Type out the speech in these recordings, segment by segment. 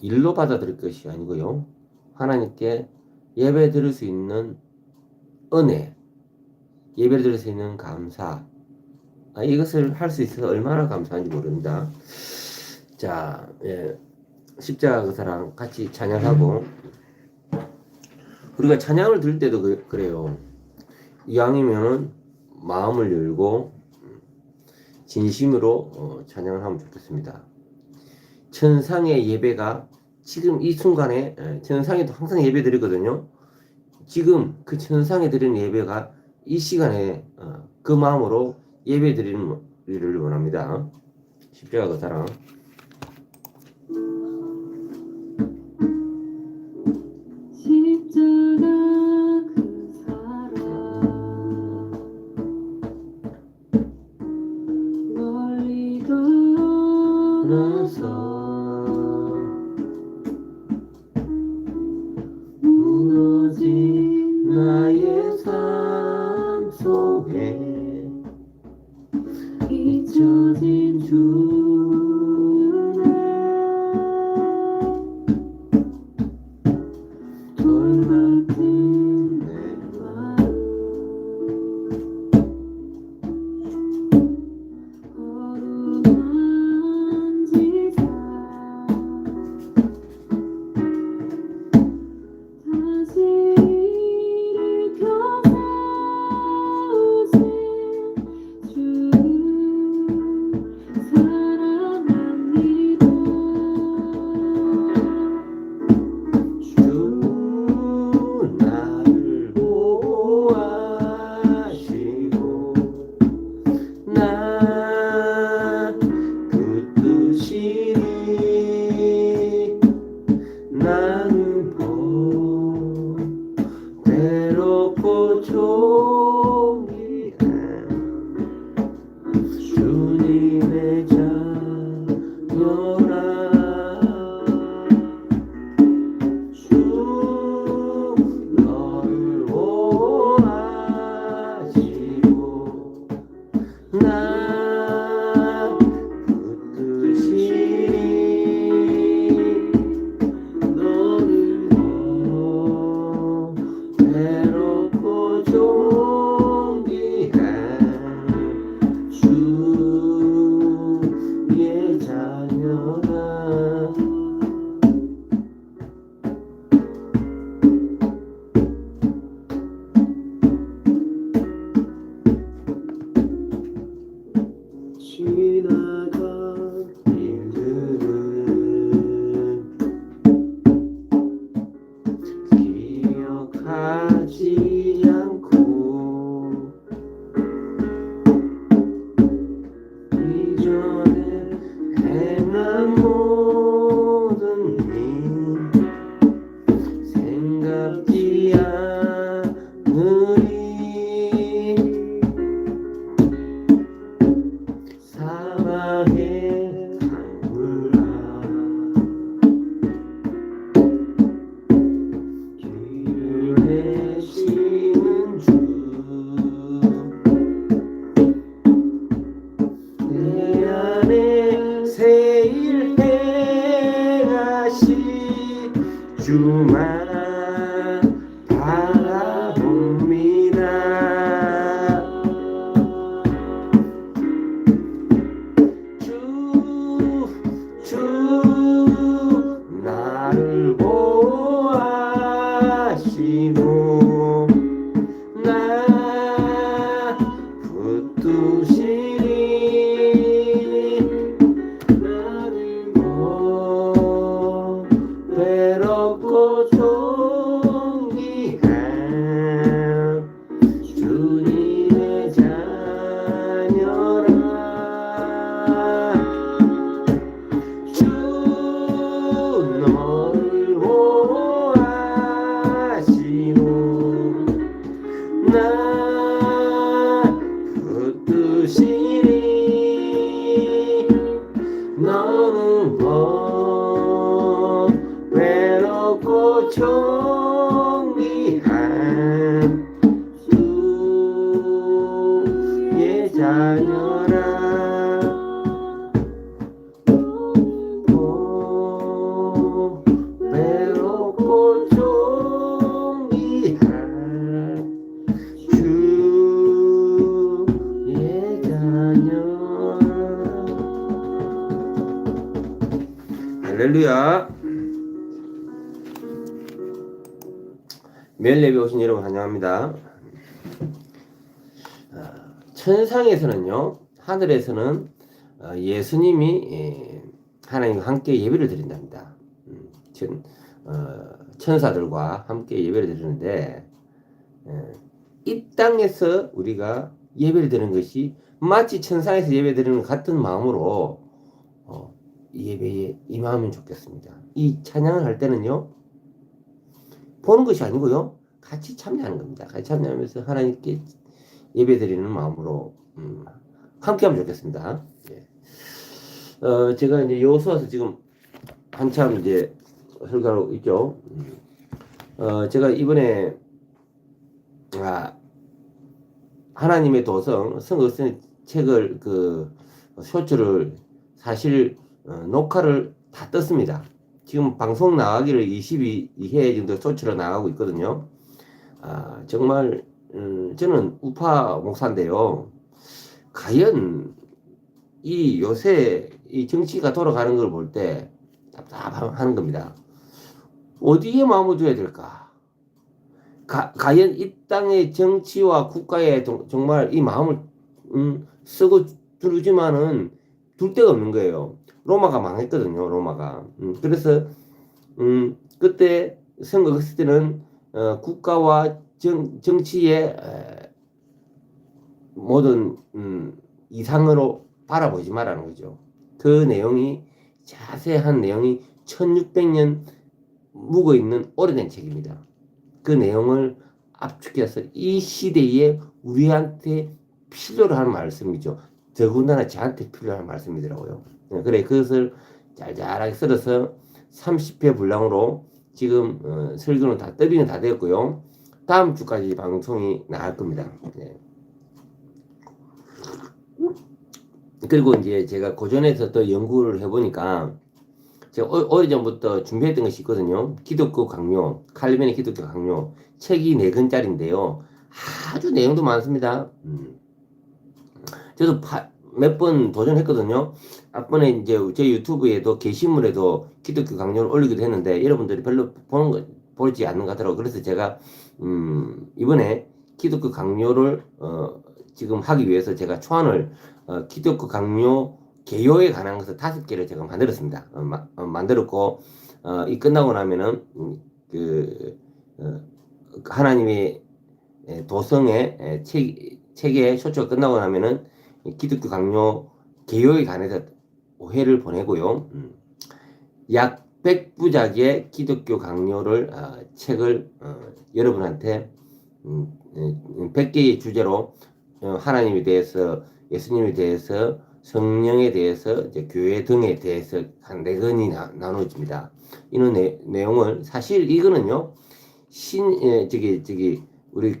일로 받아들일 것이 아니고요. 하나님께 예배 드릴 수 있는 은혜, 예배 드릴 수 있는 감사, 아, 이것을 할 수 있어서 얼마나 감사한지 모릅니다. 자, 예, 십자가 의사랑 같이 찬양하고 우리가 찬양을 들을 때도 그, 그래요. 이왕이면 마음을 열고 진심으로 어, 찬양을 하면 좋겠습니다. 천상의 예배가 지금 이 순간에 예, 천상에도 항상 예배 드리거든요. 지금 그 천상에 드리는 예배가 이 시간에 어, 그 마음으로 예배 드리는 일을 원합니다. 십자가 그 사랑. 기억하지 now. 천상에서는요, 하늘에서는 어, 예수님이 예, 하나님과 함께 예배를 드린답니다. 음, 천, 어, 천사들과 함께 예배를 드리는데 예, 이 땅에서 우리가 예배를 드리는 것이 마치 천상에서 예배 드리는 것 같은 마음으로 어, 이 예배에 임하면 좋겠습니다. 이 찬양을 할 때는요, 보는 것이 아니고요, 같이 참여하는 겁니다. 같이 참여하면서 하나님께 예배 드리는 마음으로 음, 함께하면 좋겠습니다. 예. 어, 제가 이제 요소와서 지금 한참 이제 설교하고 있죠. 음. 어, 제가 이번에 아, 하나님의 도성 성어선 책을 그 쇼츠를 사실 어, 녹화를 다 떴습니다. 지금 방송 나가기를 22회 정도 쇼츠로 나가고 있거든요. 아, 정말 음, 저는 우파 목사인데요. 과연 이 요새 이 정치가 돌아가는 걸 볼 때 답답하는 겁니다. 어디에 마음을 둬야 될까? 가, 과연 이 땅의 정치와 국가에 도- 정말 이 마음을 음, 쓰고 두르지만은 둘 데가 없는 거예요. 로마가 망했거든요. 로마가. 음, 그래서 음, 그때 선거 했을 때는 어, 국가와 정, 정치의 에, 모든 음, 이상으로 바라보지 말라는 거죠. 그 내용이 자세한 내용이 1600년 묵어 있는 오래된 책입니다. 그 내용을 압축해서 이 시대에 우리한테 하는 말씀이죠. 더군다나 저한테 필요한 말씀이더라고요. 네, 그래 그것을 잘잘하게 썰어서 30회 분량으로 지금 어, 설교는 다 더빙은 다 되었고요. 다음 주까지 방송이 나갈 겁니다. 네. 그리고 이제 제가 고전에서 또 연구를 해보니까 제가 오- 오래전부터 준비했던 것이 있거든요. 기독교 강요, 칼빈의 기독교 강요 책이 네 권짜리인데요. 아주 내용도 많습니다. 음. 저도 몇 번 도전했거든요. 앞번에 이제 제 유튜브에도 게시물에도 기독교 강요를 올리기도 했는데 여러분들이 별로 보는 거 보지 않는 것 같더라고요. 그래서 제가 음, 이번에 기독교 강요를 어, 지금 하기 위해서 제가 초안을 어, 기독교 강요 개요에 관한 것을 다섯 개를 제가 만들었습니다. 어, 마- 어, 만들었고 어, 이 끝나고 나면은 음, 그 어, 하나님의 에, 도성의 에, 책 책의 쇼츠가 끝나고 나면은 이 기독교 강요 개요에 관해서 오해를 보내고요. 음, 약 100부작의 기독교 강요를 어, 책을 어, 여러분한테 음, 음, 100개의 주제로 어, 하나님에 대해서 예수님에 대해서 성령에 대해서 이제 교회 등에 대해서 한 네 권이 나, 나눠집니다. 이런 내, 내용을 사실 이거는요 신 예, 저기 저기 우리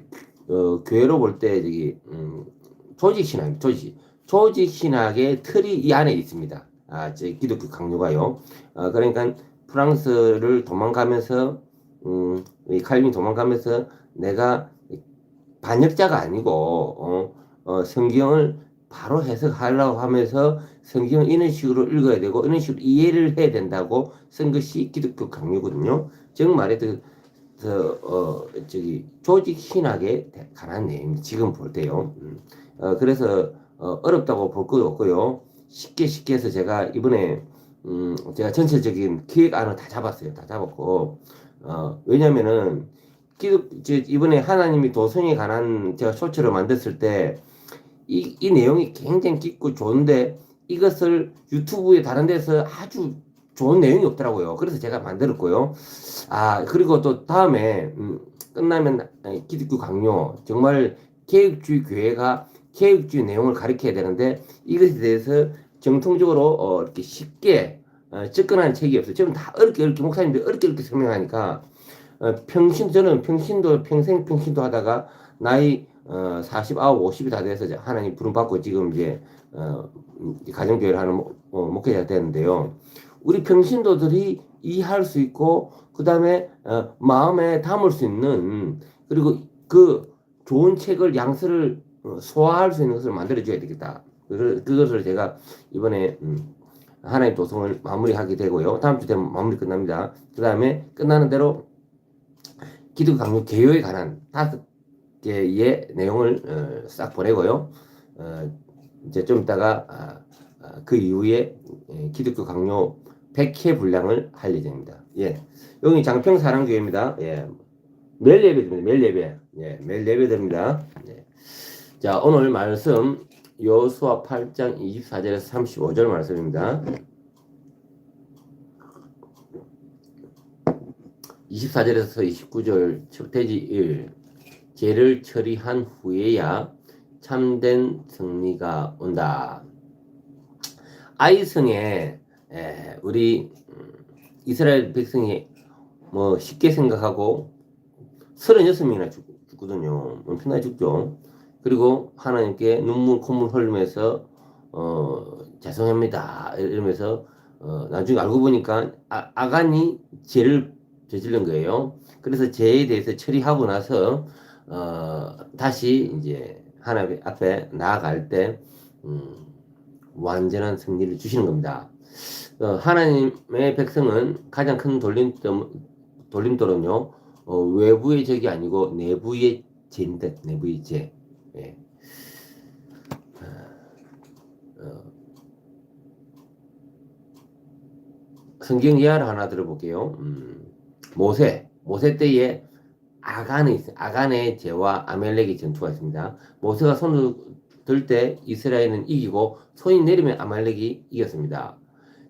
어, 교회로 볼 때 저기 음, 조직 신학 조직 조직 신학의 틀이 이 안에 있습니다. 아, 저 기독교 강요가요. 어, 그러니까 프랑스를 도망가면서 음, 이 칼빈 도망가면서 내가 반역자가 아니고 어, 어, 성경을 바로 해석하려고 하면서 성경을 이런 식으로 읽어야 되고 이런 식으로 이해를 해야 된다고 쓴 것이 기독교 강요거든요. 즉 말해서 저, 어, 저기 조직 신학에 관한 내용 지금 볼 때요. 음. 어, 그래서 어, 어렵다고 볼 것도 없고요. 쉽게 쉽게 해서 제가 이번에 음, 제가 전체적인 기획안을 다 잡았어요. 다 잡았고 어, 왜냐면은 기독 저 이번에 하나님이 도성에 관한 제가 쇼츠를 만들었을 때 이, 이 내용이 굉장히 깊고 좋은데 이것을 유튜브에 다른 데서 아주 좋은 내용이 없더라고요. 그래서 제가 만들었고요. 아 그리고 또 다음에 음, 끝나면 기독교 강요 정말 개혁주의 교회가 개혁주의 내용을 가르쳐야 되는데 이것에 대해서 정통적으로 어, 이렇게 쉽게 어, 접근하는 책이 없어요. 지금 다 어렵게 어렵게 목사님들이 어렵게 어렵게 설명하니까 어, 평신 저는 평신도 평생 평신도 하다가 나이 어, 49, 50이 다 돼서 하나님 부름 받고 지금 이제 어, 음, 가정교회를 하는 목- 어, 목회자가 되는데요. 우리 평신도들이 이해할 수 있고 그 다음에 어, 마음에 담을 수 있는 그리고 그 좋은 책을 양서를 어, 소화할 수 있는 것을 만들어 줘야 되겠다. 그, 그것을 제가 이번에 음, 하나님 도성을 마무리하게 되고요. 다음 주 되면 마무리 끝납니다. 그 다음에 끝나는 대로 기독교 강요 개요에 관한 다섯 개의 내용을 어, 싹 보내고요. 어, 이제 좀 이따가 아, 아, 그 이후에 예, 기독교 강요 100회 분량을 할 예정입니다. 예. 여기 장평 사랑교회입니다. 예. 매일 예배드립니다. 매일 예배. 예, 매일 예배드립니다. 예. 자, 오늘 말씀 여수와 8장 24절에서 35절 말씀입니다. 24절에서 29절 척태지 1 죄를 처리한 후에야 참된 승리가 온다. 아이성에 에, 우리 음, 이스라엘 백성이 뭐 쉽게 생각하고 36명이나 죽, 죽거든요. 엄청나게 죽죠. 그리고 하나님께 눈물 콧물 흘리면서 어 죄송합니다 이러면서 어 나중에 알고 보니까 아, 아간이 죄를 저지른 거예요. 그래서 죄에 대해서 처리하고 나서 어 다시 이제 하나님 앞에 나아갈 때 음, 완전한 승리를 주시는 겁니다. 어, 하나님의 백성은 가장 큰 돌림돌, 돌림돌은요 어, 외부의 적이 아니고 내부의 죄인데 내부의 죄. 예. 어, 성경 예화를 하나 들어볼게요. 음, 모세, 모세 때에 아간의 아간의 죄와 아멜렉의 전투가 있습니다. 모세가 손을 들 때 이스라엘은 이기고 손이 내리면 아말렉이 이겼습니다.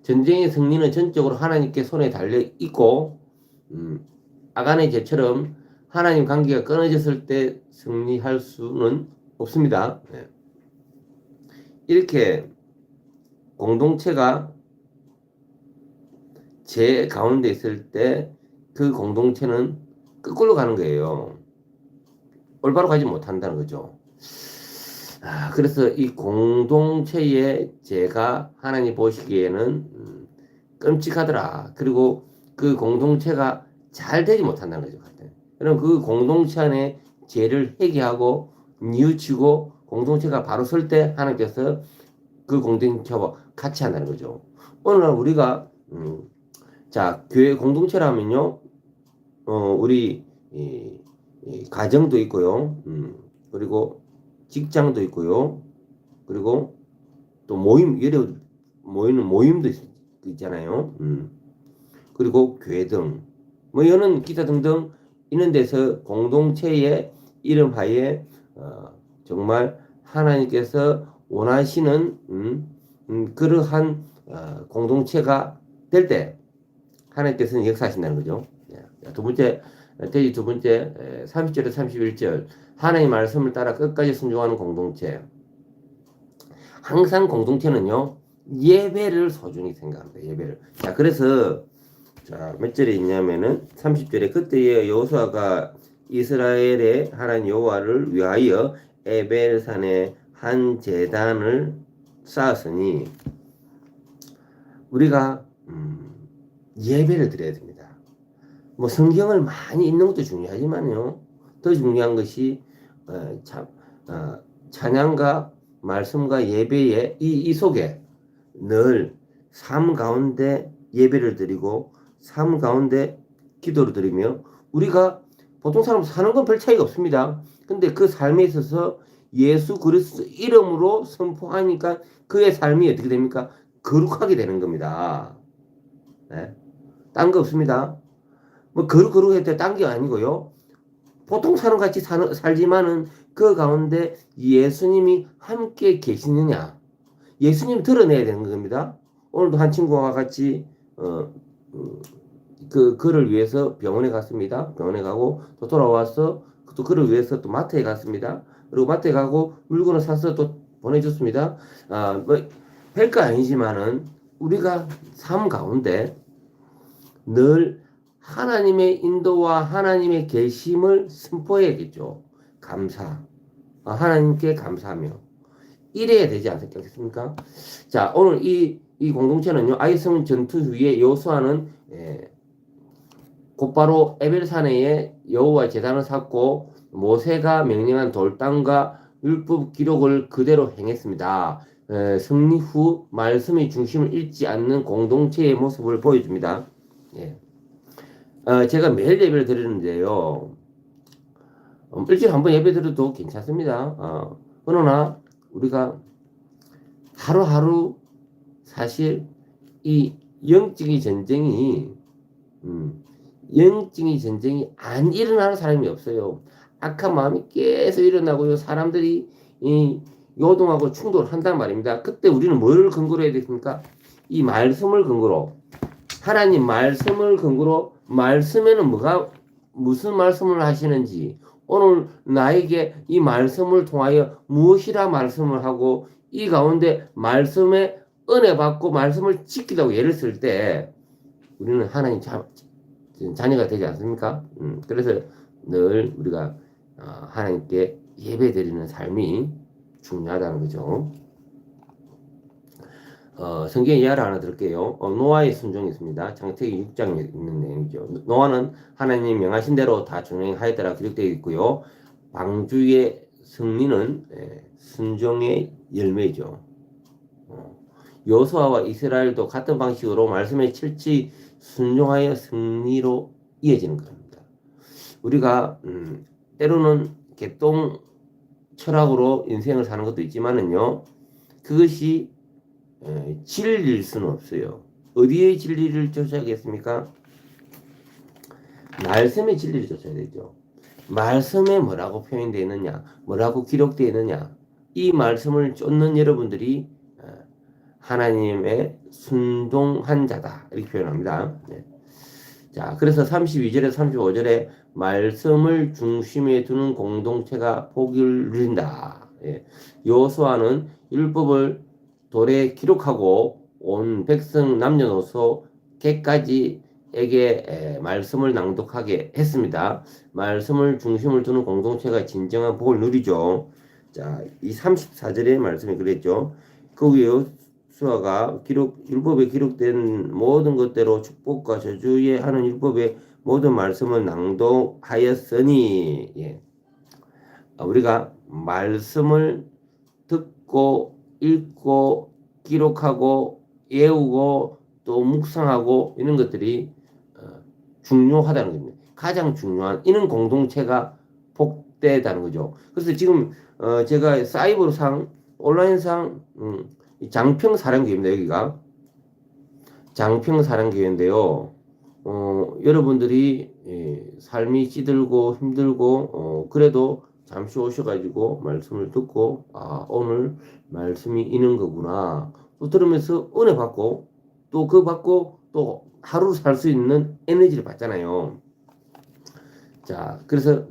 전쟁의 승리는 전적으로 하나님께 손에 달려 있고 음, 아간의 죄처럼 하나님 관계가 끊어졌을 때 승리할 수는 없습니다. 네. 이렇게 공동체가 제 가운데 있을 때 그 공동체는 거꾸로 가는 거예요. 올바로 가지 못한다는 거죠. 아, 그래서 이 공동체의 제가 하나님 보시기에는 음, 끔찍하더라. 그리고 그 공동체가 잘 되지 못한다는 거죠. 그럼 그 공동체 안에 죄를 회개하고 뉘우치고 공동체가 바로 설 때 하나님께서 그 공동체와 같이 한다는 거죠. 오늘날 우리가 음, 자 교회 공동체라면요, 어 우리 이, 이 가정도 있고요, 음, 그리고 직장도 있고요, 그리고 또 모임 여러 모이는 모임도 있, 있잖아요. 음, 그리고 교회 등뭐 여는 기타 등등 있는 데서 공동체의 이름 하에 어, 정말 하나님께서 원하시는 음, 음, 그러한 어, 공동체가 될 때 하나님께서는 역사하신다는 거죠. 예. 두 번째 돼지 두 번째 30절에 31절 하나님의 말씀을 따라 끝까지 순종하는 공동체. 항상 공동체는요 예배를 소중히 생각합니다. 예배를. 자 그래서 자, 몇 절에 있냐면은 30절에 그때에 여호수아가 이스라엘의 하나님 여호와를 위하여 에벨산에 한 제단을 쌓았으니 우리가 음, 예배를 드려야 됩니다. 뭐 성경을 많이 읽는 것도 중요하지만요. 더 중요한 것이 어, 참, 어, 찬양과 말씀과 예배의 이, 이 속에 늘 삶 가운데 예배를 드리고 삶 가운데 기도를 드리며 우리가 보통 사람 사는 건 별 차이가 없습니다. 근데 그 삶에 있어서 예수 그리스도 이름으로 선포하니까 그의 삶이 어떻게 됩니까? 거룩하게 되는 겁니다. 네? 딴거 없습니다. 뭐 거룩 거룩할 때딴 게 아니고요. 보통 사람 같이 사는, 살지만은 그 가운데 예수님이 함께 계시느냐. 예수님 드러내야 되는 겁니다. 오늘도 한 친구와 같이 어, 음, 그 그를 위해서 병원에 갔습니다. 병원에 가고 또 돌아와서 또 그를 위해서 또 마트에 갔습니다. 그리고 마트에 가고 물건을 사서 또 보내줬습니다. 아, 뭐 별거 아니지만은 우리가 삶 가운데 늘 하나님의 인도와 하나님의 계심을 선포해야겠죠. 감사. 아, 하나님께 감사하며 이래야 되지 않겠습니까? 자, 오늘 이, 이 공동체는요, 아이성 전투 후에 여호수아는 예, 곧바로 에벨산에 여호와 제단을 쌓고 모세가 명령한 돌담과 율법 기록을 그대로 행했습니다. 에, 승리 후 말씀의 중심을 잃지 않는 공동체의 모습을 보여줍니다. 예. 어, 제가 매일 예배를 드리는데요. 음, 일주일에 한 번 예배 드려도 괜찮습니다. 어, 그러나 우리가 하루하루 사실 이 영적인 전쟁이 음, 영적인 전쟁이 안 일어나는 사람이 없어요. 악한 마음이 계속 일어나고요. 사람들이 이 요동하고 충돌한단 말입니다. 그때 우리는 뭘 근거로 해야 되겠습니까? 이 말씀을 근거로 하나님 말씀을 근거로 말씀에는 뭐가 무슨 말씀을 하시는지 오늘 나에게 이 말씀을 통하여 무엇이라 말씀을 하고 이 가운데 말씀에 은혜 받고 말씀을 지키다고 예를 쓸 때 우리는 하나님 자, 자녀가 되지 않습니까? 음, 그래서 늘 우리가 어, 하나님께 예배 드리는 삶이 중요하다는 거죠. 어, 성경 예화를 하나 들을게요. 어, 노아의 순종이 있습니다. 창세기 6장에 있는 내용이죠. 노아는 하나님 명하신 대로 다 준행하였다라 기록되어 있고요. 방주의 승리는 예, 순종의 열매죠. 어, 여호수아와 이스라엘도 같은 방식으로 말씀에 철저히 순종하여 승리로 이어지는 겁니다. 우리가 음, 때로는 개똥 철학으로 인생을 사는 것도 있지만은요, 그것이 에, 진리일 수는 없어요. 어디에 진리를 쫓아야겠습니까? 말씀의 진리를 쫓아야 되죠. 말씀에 뭐라고 표현되어 있느냐, 뭐라고 기록되어 있느냐, 이 말씀을 쫓는 여러분들이 어, 하나님의 순종한 자다 이렇게 표현합니다. 네. 자, 그래서 32절에 35절에 말씀을 중심에 두는 공동체가 복을 누린다. 예. 여호수아는 율법을 돌에 기록하고 온 백성 남녀노소 개까지에게 에, 말씀을 낭독하게 했습니다. 말씀을 중심을 두는 공동체가 진정한 복을 누리죠. 자, 이 34절의 말씀이 그랬죠. 그 위에 수아가 기록 율법에 기록된 모든 것대로 축복과 저주에 하는 율법의 모든 말씀을 낭독하였으니 예. 아, 우리가 말씀을 듣고 읽고 기록하고 외우고 또 묵상하고 이런 것들이 어, 중요하다는 겁니다. 가장 중요한 이런 공동체가 복되다는 거죠. 그래서 지금 어, 제가 사이버상 온라인상 음, 이 장평 사랑교회입니다. 여기가 장평 사랑교회인데요. 어, 여러분들이 예, 삶이 찌들고 힘들고 어, 그래도 잠시 오셔가지고 말씀을 듣고 아 오늘 말씀이 있는 거구나 또 들으면서 은혜 받고 또 그 받고 또 하루 살 수 있는 에너지를 받잖아요. 자 그래서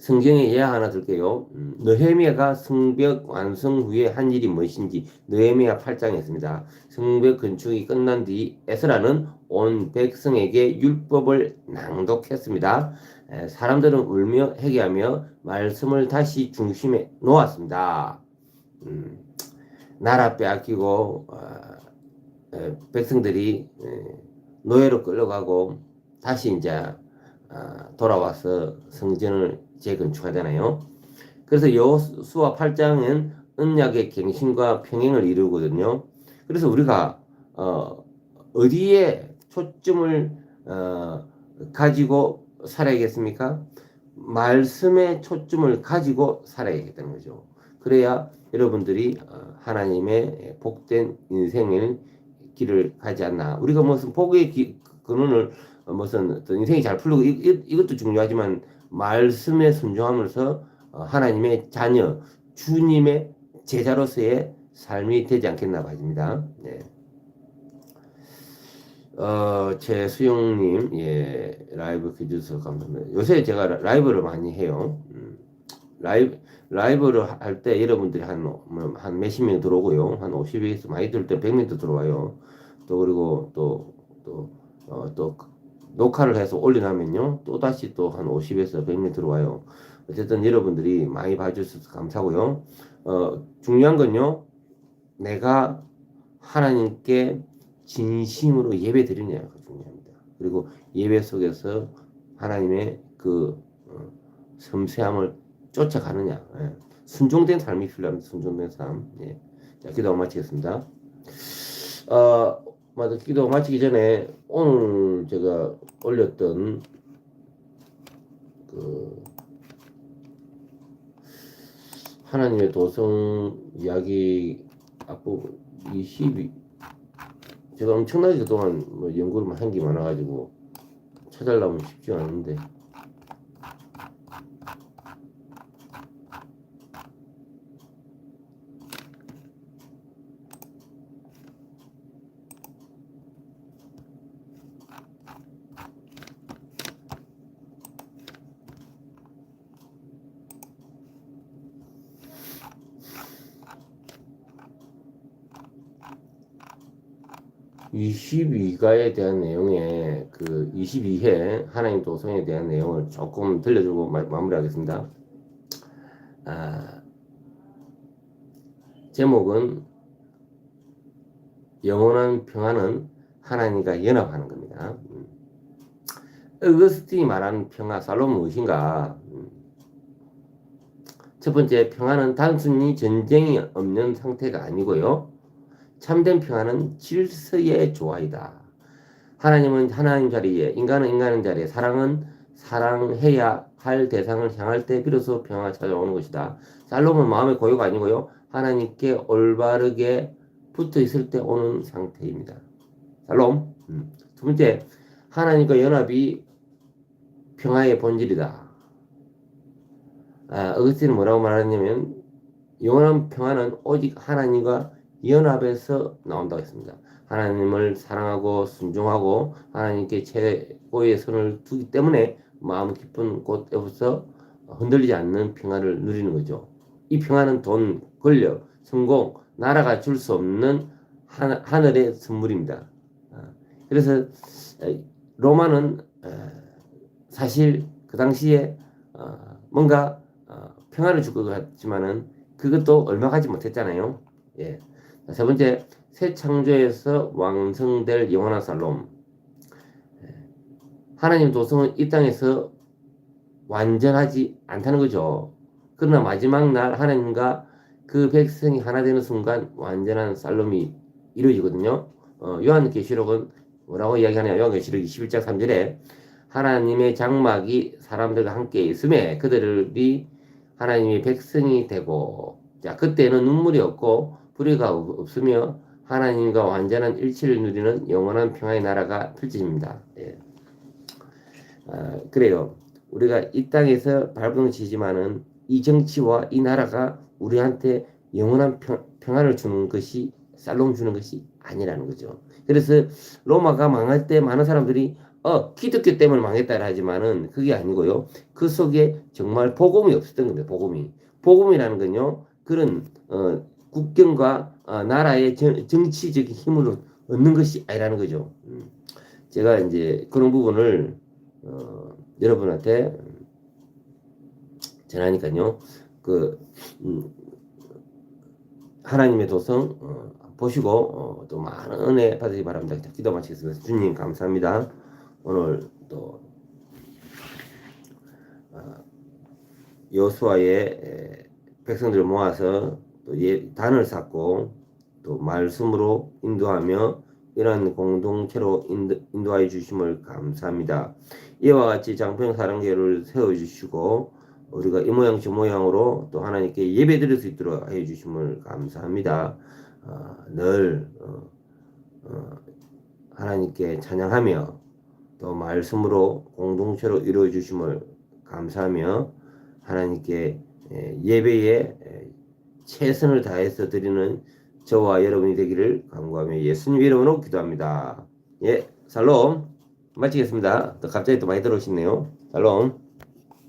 성경의 예화 하나 들게요. 음, 느헤미야가 성벽 완성 후에 한 일이 무엇인지 느헤미야 8장에 있습니다. 성벽 건축이 끝난 뒤 에스라는 온 백성에게 율법을 낭독했습니다. 에, 사람들은 울며 회개하며 말씀을 다시 중심에 놓았습니다. 음, 나라 빼앗기고 어, 에, 백성들이 에, 노예로 끌려가고 다시 이제 어, 돌아와서 성전을 재건축하잖아요. 그래서 여호수아 8장은 언약의 갱신과 평행을 이루거든요. 그래서 우리가 어, 어디에 초점을 어, 가지고 살아야겠습니까? 말씀에 초점을 가지고 살아야겠다는 거죠. 그래야 여러분들이 어, 하나님의 복된 인생의 길을 가지 않나. 우리가 무슨 복의 기, 근원을 어, 무슨 인생이 잘 풀리고 이, 이, 이것도 중요하지만 말씀에 순종하면서 어, 하나님의 자녀, 주님의 제자로서의 삶이 되지 않겠나 봐집니다. 네. 어, 최수영님, 예, 라이브 켜주셔서 감사합니다. 요새 제가 라- 라이브를 많이 해요. 음, 라이브, 라이브를 할 때 여러분들이 한, 뭐, 한 몇십 명 들어오고요. 한 50에서 많이 들을 때 100명도 들어와요. 또, 그리고 또, 또, 어, 또, 녹화를 해서 올려놓으면요. 또 다시 또 한 50에서 100명 들어와요. 어쨌든 여러분들이 많이 봐주셔서 감사하고요. 어, 중요한 건요. 내가 하나님께 진심으로 예배 드리느냐가 중요합니다. 그리고 예배 속에서 하나님의 그 어, 섬세함을 쫓아가느냐. 예. 순종된 삶이 필요합니다. 순종된 삶. 예. 자, 기도 마치겠습니다. 어, 맞아. 기도 마치기 전에 오늘 제가 올렸던 그 하나님의 도성 이야기 앞부분 22 제가 엄청나게 그동안 뭐 연구를 한 게 많아가지고 찾아려면 쉽지 않은데 22가에 대한 내용에 그 22회 하나님 도성에 대한 내용을 조금 들려주고 마, 마무리하겠습니다. 아, 제목은 영원한 평화는 하나님과 연합하는 겁니다. 음. 어거스틴이 말하는 평화, 살롬은 무엇인가? 음. 첫 번째, 평화는 단순히 전쟁이 없는 상태가 아니고요. 참된 평화는 질서의 조화이다. 하나님은 하나님 자리에, 인간은 인간의 자리에, 사랑은 사랑해야 할 대상을 향할 때 비로소 평화가 찾아오는 것이다. 살롬은 마음의 고요가 아니고요. 하나님께 올바르게 붙어 있을 때 오는 상태입니다. 살롬. 음. 두 번째, 하나님과 연합이 평화의 본질이다. 아, 어거스틴은 뭐라고 말하냐면 영원한 평화는 오직 하나님과 연합에서 나온다고 했습니다. 하나님을 사랑하고 순종하고 하나님께 최고의 선을 두기 때문에 마음 깊은 곳에서 흔들리지 않는 평화를 누리는 거죠. 이 평화는 돈, 권력, 성공, 나라가 줄 수 없는 하늘, 하늘의 선물입니다. 아, 그래서 로마는 사실 그 당시에 어, 뭔가 어, 평화를 줄 것 같지만은 그것도 얼마 가지 못했잖아요. 예. 세 번째, 새 창조에서 왕성될 영원한 살롬. 하나님 도성은 이 땅에서 완전하지 않다는 거죠. 그러나 마지막 날 하나님과 그 백성이 하나 되는 순간 완전한 살롬이 이루어지거든요. 어, 요한계시록은 뭐라고 이야기하냐? 요한계시록 21장 3절에 하나님의 장막이 사람들과 함께 있음에 그들이 하나님의 백성이 되고 자 그때는 눈물이 없고 불의가 없으며 하나님과 완전한 일치를 누리는 영원한 평화의 나라가 펼쳐집니다. 예. 아, 그래요. 우리가 이 땅에서 발버둥치지만은 이 정치와 이 나라가 우리한테 영원한 평, 평화를 주는 것이 살롬 주는 것이 아니라는 거죠. 그래서 로마가 망할 때 많은 사람들이 어 기독교 때문에 망했다 하지만은 그게 아니고요. 그 속에 정말 복음이 없었던 겁니다. 복음이 복음이라는 건요 그런 어, 국경과 어, 나라의 정, 정치적인 힘으로 얻는 것이 아니라는 거죠. 음. 제가 이제 그런 부분을 어, 여러분한테 전하니까요. 그 음, 하나님의 도성 어, 보시고 어, 또 많은 은혜 받으시기 바랍니다. 자, 기도 마치겠습니다. 주님 감사합니다. 오늘 또 어, 여수아의 백성들을 모아서 또 예, 단을 쌓고 또 말씀으로 인도하며 이러한 공동체로 인도, 인도하여 주심을 감사합니다. 이와 같이 장평 사랑교를 세워주시고 우리가 이 모양 저 모양으로 또 하나님께 예배 드릴 수 있도록 해 주심을 감사합니다. 어, 늘 어, 어, 하나님께 찬양하며 또 말씀으로 공동체로 이루어 주심을 감사하며 하나님께 예, 예배에 최선을 다해서 드리는 저와 여러분이 되기를 간구하며 예수님 이름으로 기도합니다. 예, 살롬 마치겠습니다. 또 갑자기 또 많이 들어오시네요. 살롬.